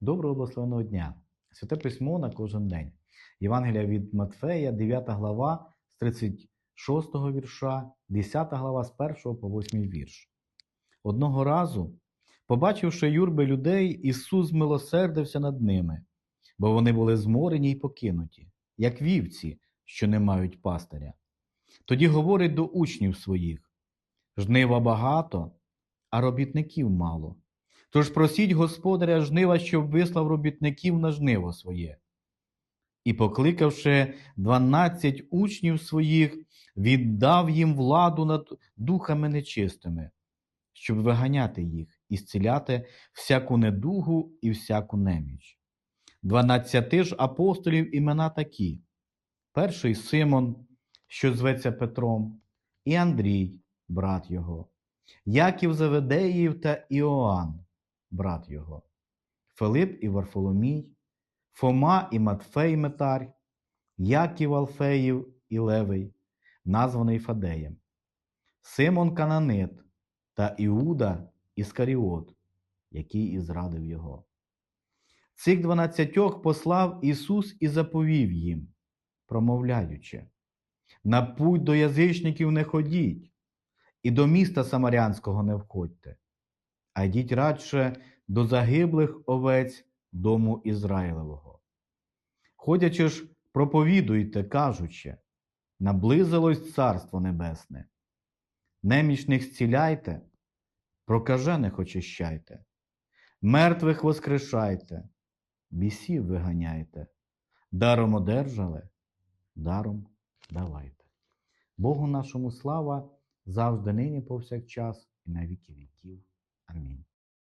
Доброго благословеного дня! Святе письмо на кожен день. Євангелія від Матфея, 9 глава з 36 вірша, 10 глава з 1 по 8 вірш. Одного разу, побачивши юрби людей, Ісус змилосердився над ними, бо вони були зморені й покинуті, як вівці, що не мають пастиря. Тоді говорить до учнів своїх: жнива багато, а робітників мало. Тож просіть господаря жнива, щоб вислав робітників на жниво своє. І, покликавши дванадцять учнів своїх, віддав їм владу над духами нечистими, щоб виганяти їх і зціляти всяку недугу і всяку неміч. Дванадцяти ж апостолів імена такі: перший Симон, що зветься Петром, і Андрій, брат його, Яків Заведеїв та Іоанн, брат його, Филип і Варфоломій, Фома і Матфей Метар, Яків Алфеїв і Левий, названий Фадеєм, Симон Кананит та Іуда Іскаріот, який і зрадив його. Цих дванадцятьох послав Ісус і заповів їм, промовляючи: На путь до язичників не ходіть, і до міста Самарянського не входьте, а йдіть радше до загиблих овець дому Ізраїлевого. Ходячи ж, проповідуйте, кажучи, наблизилось Царство Небесне. Немічних зціляйте, прокажених очищайте, мертвих воскрешайте, бісів виганяйте, даром одержали, даром давайте. Богу нашому слава завжди нині повсякчас і на віки віків. Amém.